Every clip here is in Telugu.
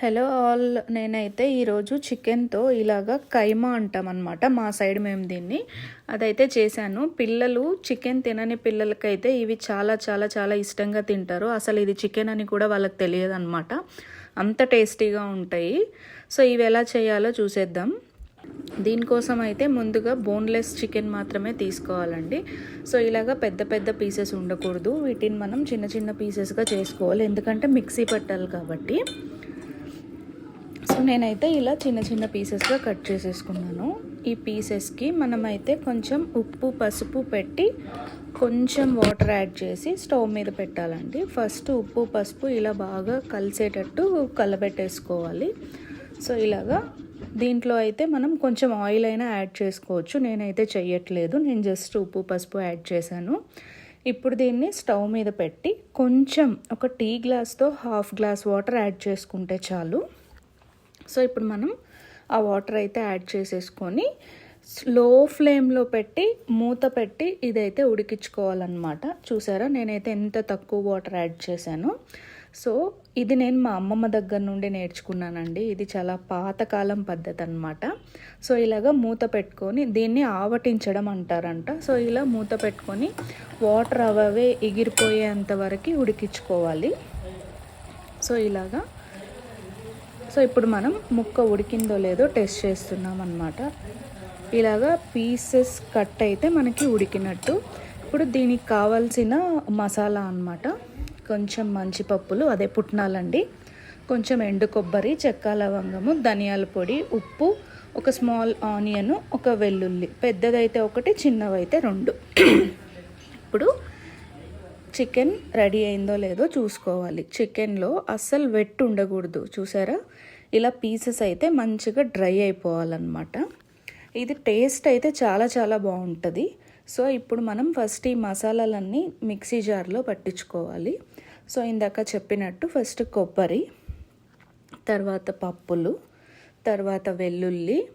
హలో ఆల్ నేనైతే ఈరోజు చికెన్తో ఇలాగా కైమా అంటాం అనమాట మా సైడ్ మేము దీన్ని. అదైతే చేశాను. పిల్లలు చికెన్ తినని పిల్లలకైతే ఇవి చాలా చాలా చాలా ఇష్టంగా తింటారు. అసలు ఇది చికెన్ అని కూడా వాళ్ళకి తెలియదు అనమాట అంత టేస్టీగా ఉంటాయి. సో ఇవి ఎలా చేయాలో చూసేద్దాం. దీనికోసం అయితే ముందుగా బోన్లెస్ చికెన్ మాత్రమే తీసుకోవాలండి. సో ఇలాగా పెద్ద పెద్ద పీసెస్ ఉండకూడదు. వీటిని మనం చిన్న చిన్న పీసెస్గా చేసుకోవాలి. ఎందుకంటే మిక్సీ పట్టాలి కాబట్టి. నేనైతే ఇలా చిన్న చిన్న పీసెస్గా కట్ చేసేసుకున్నాను. ఈ పీసెస్కి మనమైతే కొంచెం ఉప్పు పసుపు పెట్టి కొంచెం వాటర్ యాడ్ చేసి స్టవ్ మీద పెట్టాలండి. ఫస్ట్ ఉప్పు పసుపు ఇలా బాగా కలిసేటట్టు కలబెట్టేసుకోవాలి. సో ఇలాగా దీంట్లో అయితే మనం కొంచెం ఆయిల్ అయినా యాడ్ చేసుకోవచ్చు. నేనైతే చెయ్యట్లేదు. నేను జస్ట్ ఉప్పు పసుపు యాడ్ చేశాను. ఇప్పుడు దీన్ని స్టవ్ మీద పెట్టి కొంచెం ఒక టీ గ్లాస్తో హాఫ్ గ్లాస్ వాటర్ యాడ్ చేసుకుంటే చాలు. సో ఇప్పుడు మనం ఆ వాటర్ అయితే యాడ్ చేసేసుకొని స్లో ఫ్లేమ్లో పెట్టి మూత పెట్టి ఇదైతే ఉడికించుకోవాలన్నమాట. చూసారా? నేనైతే ఎంత తక్కువ వాటర్ యాడ్ చేశాను. సో ఇది నేను మా అమ్మమ్మ దగ్గర నుండి నేర్చుకున్నానండి. ఇది చాలా పాతకాలం పద్ధతి అనమాట సో ఇలాగ మూత పెట్టుకొని దీన్ని ఆవటించడం అంటారంట. సో ఇలా మూత పెట్టుకొని వాటర్ అవే ఎగిరిపోయేంత వరకు ఉడికించుకోవాలి. సో ఇలాగా సో ఇప్పుడు మనం ముక్క ఉడికిందో లేదో టెస్ట్ చేస్తున్నాం అనమాట ఇలాగా పీసెస్ కట్ అయితే మనకి ఉడికినట్టు. ఇప్పుడు దీనికి కావాల్సిన మసాలా అనమాట కొంచెం మంచి పప్పులు అదే పుట్నాలండి. కొంచెం ఎండు కొబ్బరి చెక్క లవంగము ధనియాల పొడి ఉప్పు ఒక స్మాల్ ఆనియన్ ఒక వెల్లుల్లి. పెద్దదైతే ఒకటి చిన్నవైతే రెండు. ఇప్పుడు చికెన్ రెడీ అయిందో లేదో చూసుకోవాలి. చికెన్లో అస్సలు వెట్ ఉండకూడదు. చూసారా? ఇలా పీసెస్ అయితే మంచిగా డ్రై అయిపోవాలన్నమాట. ఇది టేస్ట్ అయితే చాలా చాలా బాగుంటుంది. సో ఇప్పుడు మనం ఫస్ట్ ఈ మసాలాలన్నీ మిక్సీ జార్లో పట్టించుకోవాలి. సో ఇందాక చెప్పినట్టు ఫస్ట్ కొబ్బరి తర్వాత పప్పులు తర్వాత వెల్లుల్లి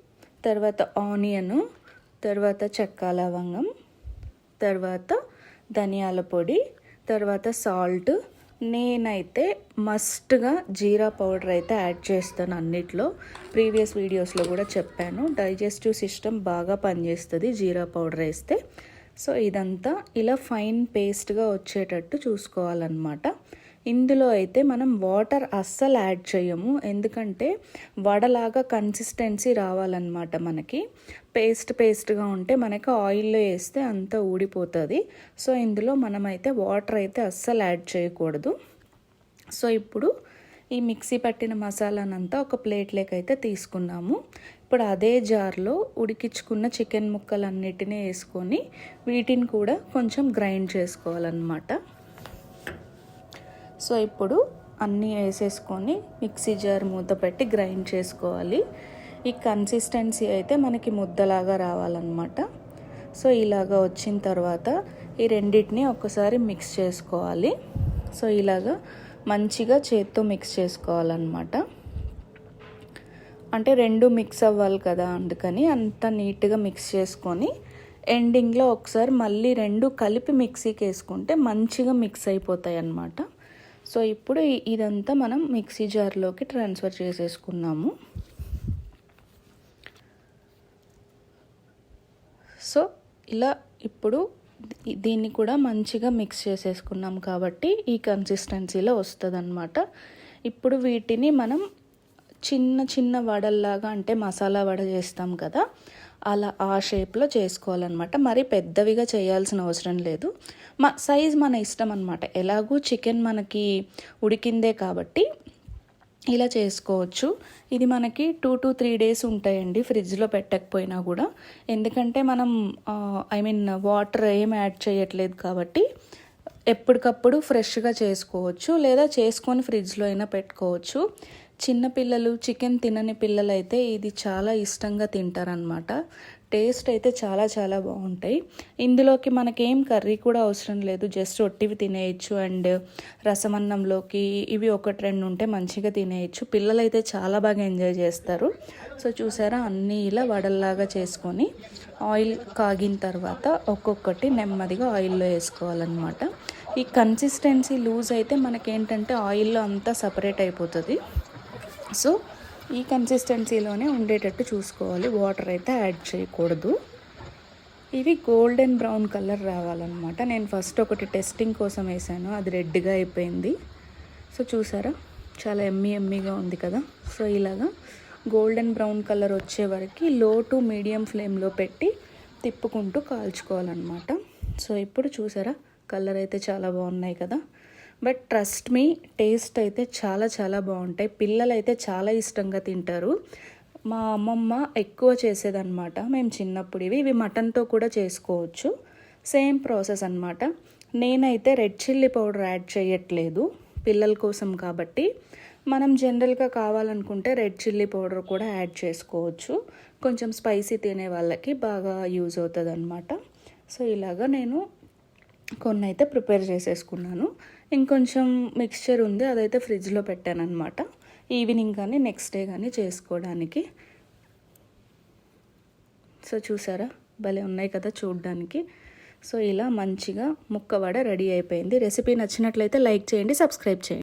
తర్వాత ఆనియను తర్వాత చెక్క లవంగం తర్వాత ధనియాల పొడి తర్వాత సాల్ట్. నేనైతే మస్ట్గా జీరా పౌడర్ అయితే యాడ్ చేస్తాను అన్నిట్లో. ప్రీవియస్ వీడియోస్లో కూడా చెప్పాను. డైజెస్టివ్ సిస్టమ్ బాగా పనిచేస్తుంది జీరా పౌడర్ వేస్తే. సో ఇదంతా ఇలా ఫైన్ పేస్ట్గా వచ్చేటట్టు చూసుకోవాలన్నమాట. ఇందులో అయితే మనం వాటర్ అస్సలు యాడ్ చేయము. ఎందుకంటే వడలాగా కన్సిస్టెన్సీ రావాలన్నమాట మనకి. పేస్ట్ పేస్ట్గా ఉంటే మనకి ఆయిల్లో వేస్తే అంతా ఊడిపోతుంది. సో ఇందులో మనమైతే వాటర్ అయితే అస్సలు యాడ్ చేయకూడదు. సో ఇప్పుడు ఈ మిక్సీ పట్టిన మసాలానంతా ఒక ప్లేట్లోకి అయితే తీసుకున్నాము. ఇప్పుడు అదే జార్లో ఉడికించుకున్న చికెన్ ముక్కలన్నిటినీ వేసుకొని వీటిని కూడా కొంచెం గ్రైండ్ చేసుకోవాలన్నమాట. సో ఇప్పుడు అన్నీ వేసేసుకొని మిక్సీ జార్ మూత పెట్టి గ్రైండ్ చేసుకోవాలి. ఈ కన్సిస్టెన్సీ అయితే మనకి ముద్దలాగా రావాలన్నమాట. సో ఇలాగా వచ్చిన తర్వాత ఈ రెండింటిని ఒకసారి మిక్స్ చేసుకోవాలి. సో ఇలాగా మంచిగా చేత్తో మిక్స్ చేసుకోవాలన్నమాట. అంటే రెండు మిక్స్ అవ్వాలి కదా అందుకని అంత నీట్గా మిక్స్ చేసుకొని ఎండింగ్లో ఒకసారి మళ్ళీ రెండు కలిపి మిక్సీకి వేసుకుంటే మంచిగా మిక్స్ అయిపోతాయి అన్నమాట సో ఇప్పుడు ఇదంతా మనం మిక్సీ జార్లోకి ట్రాన్స్ఫర్ చేసేసుకున్నాము. సో ఇలా ఇప్పుడు దీన్ని కూడా మంచిగా మిక్స్ చేసేసుకున్నాం కాబట్టి ఈ కన్సిస్టెన్సీలో వస్తుంది అనమాట ఇప్పుడు వీటిని మనం చిన్న చిన్న వడల్లాగా అంటే మసాలా వడ చేస్తాం కదా అలా ఆ షేప్లో చేసుకోవాలన్నమాట. మరీ పెద్దవిగా చేయాల్సిన అవసరం లేదు. మా సైజ్ మన ఇష్టం అనమాట ఎలాగూ చికెన్ మనకి ఉడికిందే కాబట్టి ఇలా చేసుకోవచ్చు. ఇది మనకి టూ టు త్రీ డేస్ ఉంటాయండి ఫ్రిడ్జ్లో పెట్టకపోయినా కూడా. ఎందుకంటే మనం ఐ మీన్ వాటర్ ఏం యాడ్ చేయట్లేదు కాబట్టి ఎప్పటికప్పుడు ఫ్రెష్గా చేసుకోవచ్చు. లేదా చేసుకొని ఫ్రిడ్జ్లో అయినా పెట్టుకోవచ్చు. చిన్నపిల్లలు చికెన్ తినని పిల్లలైతే ఇది చాలా ఇష్టంగా తింటారనమాట టేస్ట్ అయితే చాలా చాలా బాగుంటాయి. ఇందులోకి మనకేం కర్రీ కూడా అవసరం లేదు. జస్ట్ ఒట్టివి తినేయచ్చు అండ్ రసమన్నంలోకి ఇవి ఒకటి రెండు ఉంటే మంచిగా తినేయచ్చు. పిల్లలైతే చాలా బాగా ఎంజాయ్ చేస్తారు. సో చూసారా అన్నీ ఇలా వడల్లాగా చేసుకొని ఆయిల్ కాగిన తర్వాత ఒక్కొక్కటి నెమ్మదిగా ఆయిల్లో వేసుకోవాలన్నమాట. ఈ కన్సిస్టెన్సీ లూజ్ అయితే మనకేంటంటే ఆయిల్లో అంతా సపరేట్ అయిపోతుంది. సో ఈ కన్సిస్టెన్సీలోనే ఉండేటట్టు చూసుకోవాలి. వాటర్ అయితే యాడ్ చేయకూడదు. ఇవి గోల్డెన్ బ్రౌన్ కలర్ రావాలన్నమాట. నేను ఫస్ట్ ఒకటి టెస్టింగ్ కోసం వేసాను. అది రెడ్గా అయిపోయింది. సో చూసారా? చాలా ఎమ్మీ ఎమ్మీగా ఉంది కదా? సో ఇలాగా గోల్డెన్ బ్రౌన్ కలర్ వచ్చే వరకు లో టు మీడియం ఫ్లేమ్లో పెట్టి తిప్పుకుంటూ కాల్చుకోవాలన్నమాట. సో ఇప్పుడు చూసారా? కలర్ అయితే చాలా బాగున్నాయి కదా? బట్ ట్రస్ట్ మీ టేస్ట్ అయితే చాలా చాలా బాగుంటాయి. పిల్లలు అయితే చాలా ఇష్టంగా తింటారు. మా అమ్మమ్మ ఎక్కువ చేసేదన్నమాట. మేము చిన్నప్పుడు ఇవి ఇవి మటన్తో కూడా చేసుకోవచ్చు. సేమ్ ప్రాసెస్ అనమాట నేనైతే రెడ్ చిల్లీ పౌడర్ యాడ్ చేయట్లేదు పిల్లల కోసం కాబట్టి. మనం జనరల్గా కావాలనుకుంటే రెడ్ చిల్లీ పౌడర్ కూడా యాడ్ చేసుకోవచ్చు. కొంచెం స్పైసీ తినే వాళ్ళకి బాగా యూజ్ అవుతుంది అనమాట సో ఇలాగా నేను కొన్ని అయితే ప్రిపేర్ చేసేసుకున్నాను. ఇంకొంచెం మిక్స్చర్ ఉంది అదైతే ఫ్రిడ్జ్లో పెట్టాను అనమాట ఈవినింగ్ కానీ నెక్స్ట్ డే కానీ చేసుకోవడానికి. సో చూసారా? భలే ఉన్నాయి కదా చూడడానికి. సో ఇలా మంచిగా ముక్క వడ రెడీ అయిపోయింది. రెసిపీ నచ్చినట్లయితే లైక్ చేయండి సబ్స్క్రైబ్ చేయండి.